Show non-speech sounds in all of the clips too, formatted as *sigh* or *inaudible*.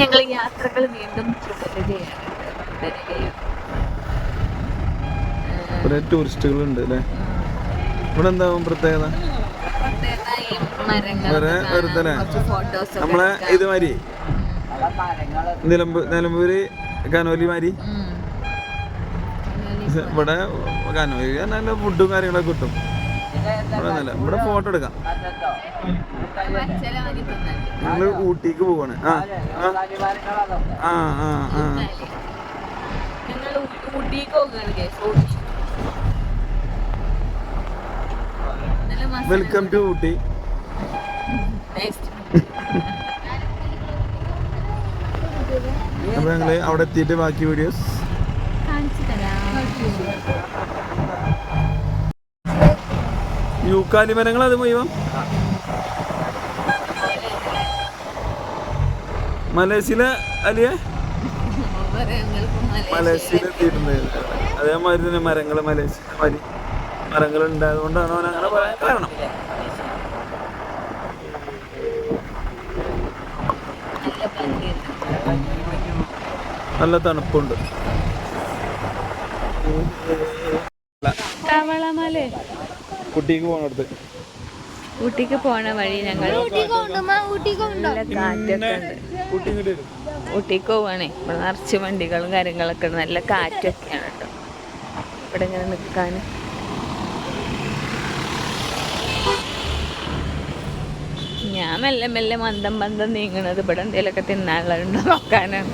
ഞങ്ങൾ യാത്രകൾ വീണ്ടും തുടരുകയാണ് തുടരുകയാണ്. കുറെ ടൂറിസ്റ്റുകളുണ്ട് അല്ലേ? ഇവിടെ എന്താവും പ്രത്യേകത? വെറുതെ നമ്മളെ ഇത് മാതിരി നിലമ്പൂർ നിലമ്പൂര് കനോലി മാതിരി ഇവിടെ കനോലി നല്ല ഫുഡും കാര്യങ്ങളൊക്കെ കിട്ടും. ഇവിടെ ഒന്നല്ല ഫോട്ടോ എടുക്കാം ഞങ്ങൾ ഊട്ടിക്ക് പോവാണ് ആ ആ ആ ആ. Welcome to Ooty. അപ്പൊ ഞങ്ങൾ അവിടെ എത്തിയിട്ട് ബാക്കി വീഡിയോസ് യൂക്കാലി മരങ്ങൾ അത് മുഴുവൻ. മലേഷ്യയിലെ അലിയെ? മരങ്ങൾക്ക് മല- മലേഷ്യയിൽ എത്തിയിട്ടുണ്ട്. അതേമാതിരി തന്നെ മരങ്ങൾ മലേഷ്യ മരി മരങ്ങൾ ഉണ്ടായതുകൊണ്ടാണ് അവൻ അങ്ങനെ പറയാൻ കാരണം. നല്ല തണുപ്പുണ്ട്. കുട്ടിക്ക് പോണടുത്ത് ഊട്ടിക്ക് പോണ വഴി ഞങ്ങൾ ഊട്ടിക്ക് പോവാണേ. ഇവിടെ നിറച്ച് വണ്ടികളും കാര്യങ്ങളൊക്കെ നല്ല കാറ്റൊക്കെയാണ് കേട്ടോ. ഇവിടെ ഇങ്ങനെ നിൽക്കാൻ ഞാൻ മെല്ലെ മെല്ലെ മന്ദം മന്ദം നീങ്ങണത് ഇവിടെ എന്തെങ്കിലുമൊക്കെ തിന്നാനുള്ളതുണ്ടോ നോക്കാനാണ്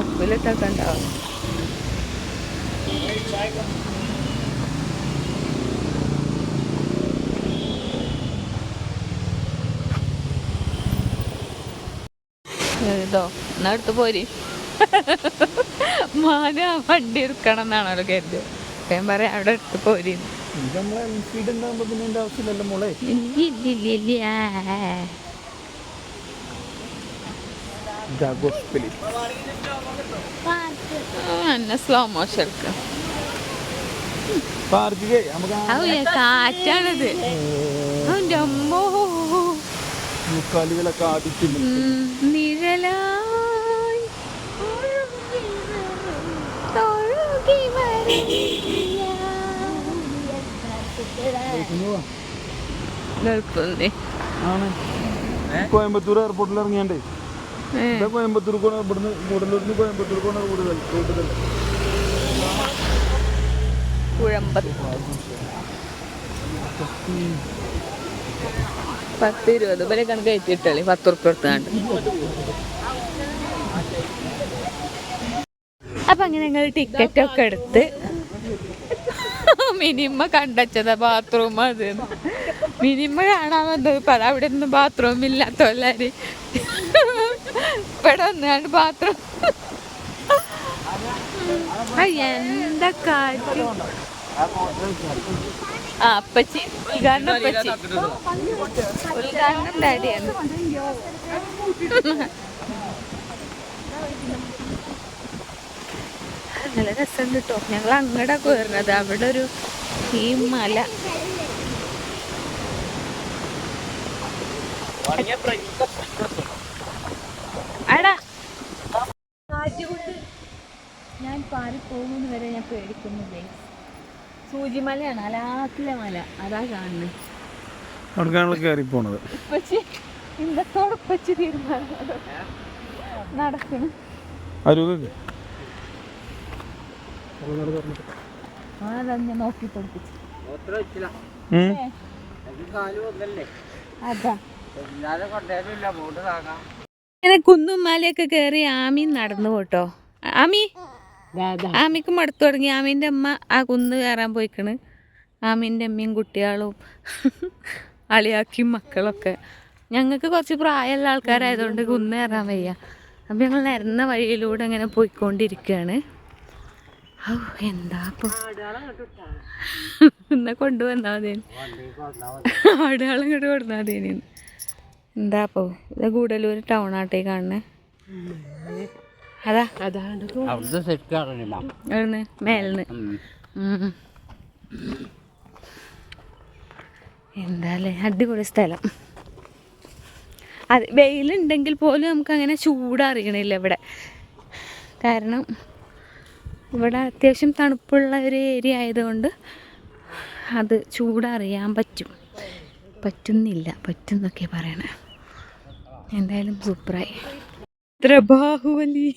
ഉപ്പിലിട്ടൊക്കെ ഉണ്ടാവും. ഇതോ എന്നാ എടുത്ത് പോരി. മാന വണ്ടി എടുക്കണം എന്നാണല്ലോ കരുത് ഞാൻ പറയാം അവിടെ എടുത്ത് പോരി. എന്നെ സ്ലോ മോഷൻ എടുക്കാം കാറ്റാണിത് അവന്റെ അമ്മോ നിഴലായി ഗൾഫുന്നേ ആണ്. കോയമ്പത്തൂർ എയർപോർട്ടിൽ ഇറങ്ങിയാണ്ടേ? കോയമ്പത്തൂർ പോണ ഇവിടുന്ന് കൂടലൂരിൽ നിന്ന് കോയമ്പത്തൂർ പോണ കൂടുതൽ കൂടുതൽ. കുഴമ്പത്ത്. പത്ത് ഇരുപത് വരെ കണക്ക് കയറ്റിട്ടല്ലേ പത്ത് ഉറുപ്പ് എടുത്താണ്ട് അപ്പൊ അങ്ങനെ ഞങ്ങൾ ടിക്കറ്റ് ഒക്കെ എടുത്ത് മിനിമ കണ്ടച്ചത് ബാത്റൂം അത്. മിനിമ കാണാൻ വന്നത് ഇപ്പൊ അവിടെ ഒന്നും ബാത്റൂം ഇല്ലാത്തല്ലാര് ഇവിടെ വന്നാണ്ട് ബാത്റൂം എന്താ കാറ്റ്? ആ അപ്പച്ചി. ഉദ്ഘാടനം അപ്പച്ചി. ഉദ്ഘാടനം ഡാഡിയാണ്. നല്ല രസമുണ്ട് കേട്ടോ ഞങ്ങൾ അങ്ങടെ കയറുന്നത് അവിടെ ഒരു ഈ മല അടാ ഞാൻ പാറി പോകുമെന്ന് വരെ ഞാൻ പേടിക്കുന്നില്ലേ സൂചിമലയാണ് അലാക്കിലെ മല. അതാ കാണുന്നത് അവിടേക്കാണ് കയറി പോണത് ഉപ്പച്ചി ഇന്നത്തോടെ ഉപ്പച്ചി തീരുമാനം. നടക്കണം. അരൂക്ക് അതാ ഞാൻ നോക്കി പഠിപ്പിച്ചു. അതാ. ഇങ്ങനെ കുന്നും മലയൊക്കെ കേറി ആമി നടന്നു പോട്ടോ. ആമി ആമിക്ക് മടുത്തു തുടങ്ങി. ആമീന്റെ അമ്മ ആ കുന്ന് കയറാൻ പോയിക്കണ്. ആമീന്റെ അമ്മയും കുട്ടികളും അളിയാക്കിയും മക്കളൊക്കെ. ഞങ്ങൾക്ക് കുറച്ച് പ്രായമുള്ള ആൾക്കാരായതുകൊണ്ട് കുന്ന് കയറാൻ വയ്യ. അപ്പം ഞങ്ങൾ നിരന്ന വഴിയിലൂടെ അങ്ങനെ പോയിക്കൊണ്ടിരിക്കുകയാണ്. ഔ എന്താ ഇപ്പൊ? എന്നാ കൊണ്ടുവന്നാ മതി ആടുകളും ഇങ്ങോട്ട് കൊടുത്താൽ മതി എന്താ അപ്പൊ ഇത് ഗൂഡല്ലൂർ ടൗൺ ആട്ടേ കാണുന്നേ. അതാ. അവിടുത്തെ സെറ്റ് എവിടുന്ന് മേലിന്ന്. ഉം. എന്താല്ലേ? അടിപൊളി സ്ഥലം. അത് വെയിലുണ്ടെങ്കിൽ പോലും നമുക്ക് അങ്ങനെ ചൂടറിയണില്ല ഇവിടെ. കാരണം ഇവിടെ അത്യാവശ്യം തണുപ്പുള്ള ഒരു ഏരിയ ആയതുകൊണ്ട് അത് ചൂടറിയാൻ പറ്റും. പറ്റുന്നില്ല. പറ്റുന്നൊക്കെ പറയണേ. എന്തായാലും സൂപ്പറായി ഇത്ര ബാഹുബലി?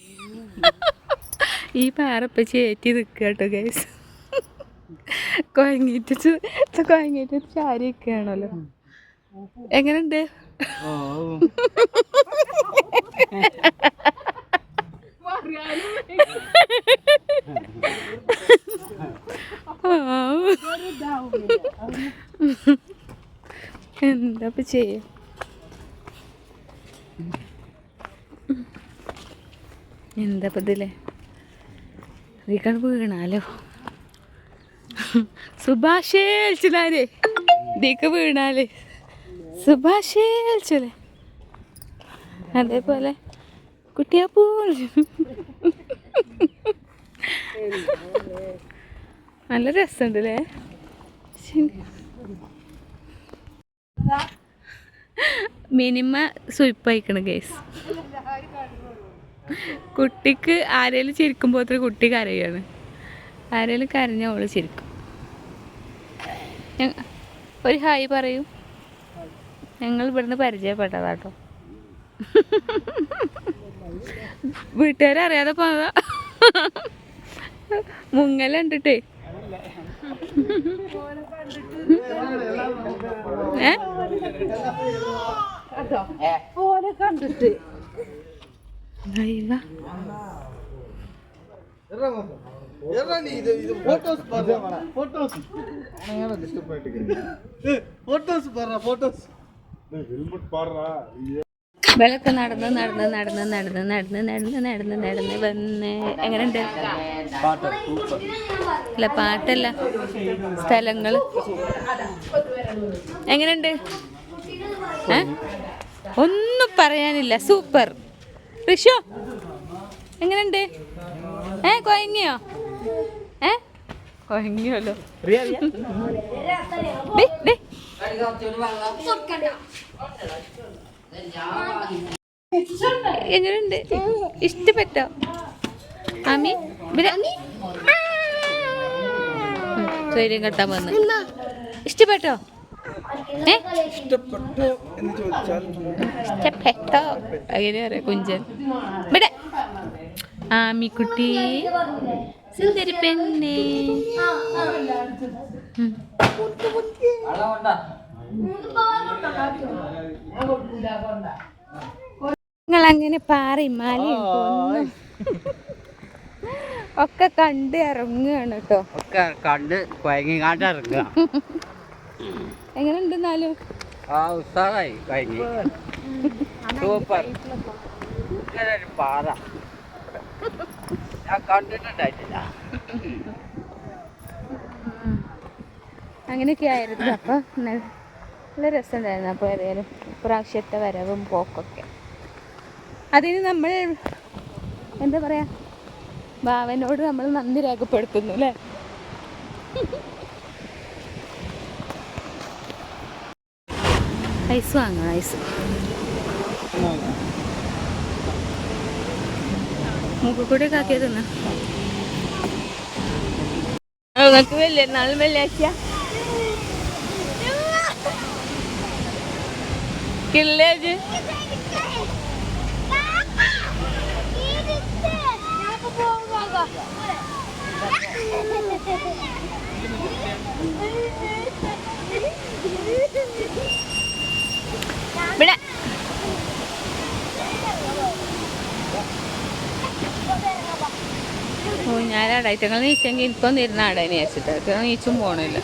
ഈ പാറപ്പച്ചി ഏറ്റി നിൽക്കുക കേട്ടോ ഗൈസ് കുഴങ്ങിയിട്ട് കുഴങ്ങിയിട്ട് ചാരി നിൽക്കുകയാണല്ലോ എങ്ങനെയുണ്ട്? എന്താ ചെയ്യ? എന്താ പതിലേ ഇതില്ലേ വീക്കാണ് വീണാലോ? സുഭാഷേ അൽച്ചിലാരേ ഇതിക്ക് വീണാലേ. സുഭാഷേ അൽച്ചില്ലേ അതേപോലെ കുട്ടിയാ പോലും. നല്ല രസമുണ്ടല്ലേ? മിനിമ സ്വിപ്പ് അയക്കണം കേസ് കുട്ടിക്ക് ആരേലും ചിരിക്കുമ്പോൾ അത്ര കുട്ടി കരയാണ്. ആരേലും കരഞ്ഞ അവൾ ചിരിക്കും. ഒരു ഹായ് പറയൂ. ഞങ്ങൾ ഇവിടുന്ന് പരിചയപ്പെട്ടതാട്ടോ വീട്ടുകാരറിയാതെ പോന്നതാ. മുങ്ങല കണ്ടിട്ടേ. ഏ? അയ്യ. ഇവളൊക്കെ നടന്ന് നടന്ന് നടന്ന് നടന്ന് നടന്ന് നടന്ന് നടന്ന് നടന്ന് വന്ന്. എങ്ങനെയുണ്ട്? അല്ല പാട്ടല്ല. സ്ഥലങ്ങൾ. എങ്ങനെയുണ്ട്? ഒന്നും പറയാനില്ല. സൂപ്പർ. ഋഷോ? എങ്ങനെയുണ്ട്? ഏ കൊയങ്ങിയോ? ഏ? കൊയങ്ങിയല്ലോ എങ്ങനെയുണ്ട്? ഇഷ്ടപ്പെട്ടോ? ഇവർ സ്വൈര്യം കെട്ടാൻ വന്ന്. ഇഷ്ടപ്പെട്ടോ? ഇഷ്ടപ്പെട്ടോ അങ്ങനെ പറയാം കുഞ്ചൻ? ഇവിടെ. ആമിക്കുട്ടി സുന്ദരി പെണ്ണേ. ഉം. നിങ്ങൾ അങ്ങനെ പാറയും മാലയും ഒക്കെ കണ്ട് ഇറങ്ങുകയാണ് കേട്ടോ. ഒക്കെ കണ്ട് കുഴങ്ങിക്കാണ്ട് ഇറങ്ങുക. *laughs* എങ്ങനെ ഉണ്ടെന്നാലും ആ ഉത്സാഹമായി കുഴങ്ങി സൂപ്പർ. ഇങ്ങനെ ഒരു പാറ ഞാൻ കണ്ടിട്ടുണ്ടായിട്ടില്ല. അങ്ങനെയൊക്കെ ആയിരുന്നു അപ്പോൾ നല്ല രസമുണ്ടായിരുന്നു. അപ്പോൾ ഏതായാലും പ്രാവശ്യത്തെ വരവും പോക്കൊക്കെ. അതിന് നമ്മൾ എന്താ പറയാ? ഭാവനോട് നമ്മൾ നന്ദി രേഖപ്പെടുത്തുന്നു അല്ലേ? ഐസ് വാങ്ങണം ഐസ് മൂക്കുകൂടെ കാക്കിയത് തിന്നാ. നിങ്ങൾക്ക് വലിയ നാളും വെള്ളിയാഴ്ച. കില്ലേജ് ഇവിടെ വേണ്ട ഇറ്റങ്ങൾ നീച്ചെങ്കിൽ എനിക്കൊന്നിരുന്നാടെ നീച്ചിട്ട് നീച്ചും പോകണില്ല